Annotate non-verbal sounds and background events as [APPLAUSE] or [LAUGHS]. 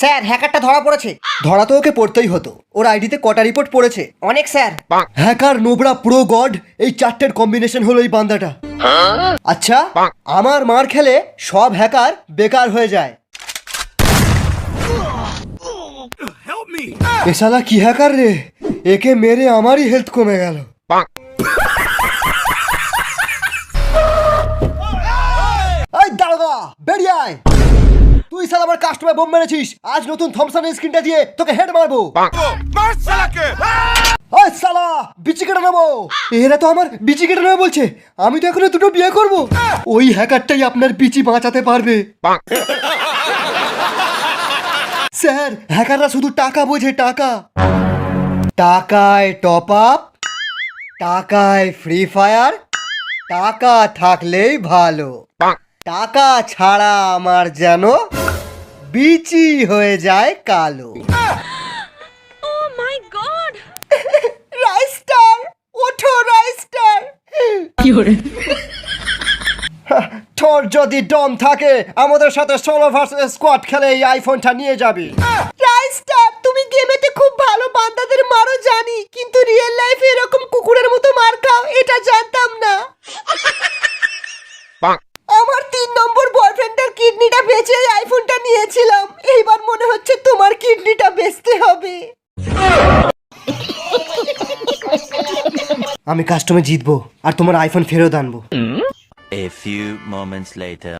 Sir হ্যাকারটা ধরা পড়েছে। ধরা তো ওকে পড়তেই হতো। ওর আইডিতে কটা রিপোর্ট পড়েছে। অনেক স্যার। হ্যাকার নোবরা প্রো গড এই চারটের কম্বিনেশন হলো এই বান্দাটা। আচ্ছা আমার মার খেলে সব হ্যাকার বেকার হয়ে যায়। এসালা কি হ্যাকার রে? একে মেরে আমারই হেলথ কমে গেল। আমার কাস্টমার বোম মেরেছিস। আজ নতুন থমসনের স্ক্রিনটা দিয়ে তোকে হেড মারবো। ওই সালা বিচি কেটে নেব। এরা তো আমার বিচি কেটে নেবে বলছে। আমি তো এখনও দুটো বিয়ে করব। ওই হ্যাকারটাই আপনার বিচি বাঁচাতে পারবে। স্যার হ্যাকাররা শুধু টাকা বোঝে টাকা। টাকায় টপ আপ টাকায় ফ্রি ফায়ার টাকা থাকলেই ভালো। টাকা ছাড়া আমার যেন বিচি হয়ে যায় কালো। ও মাই গড রাইস্টার ওঠো রাইস্টার [LAUGHS] তোর যদি দম থাকে আমাদের সাথে সোলো ভার্সেস স্কোয়াড খেলে এই আইফোনটা নিয়ে যাবি। [LAUGHS] রাইস্টার তুমি গেমেতে খুব ভালো বান্দাদের কিডনিটা বেচে আইফোনটা নিয়েছিলাম। এইবার মনে হচ্ছে তোমার কিডনিটা বেচতে হবে। আমি কাস্টমে জিতবো আর তোমার আইফোন ফেরত আনব। A few moments later.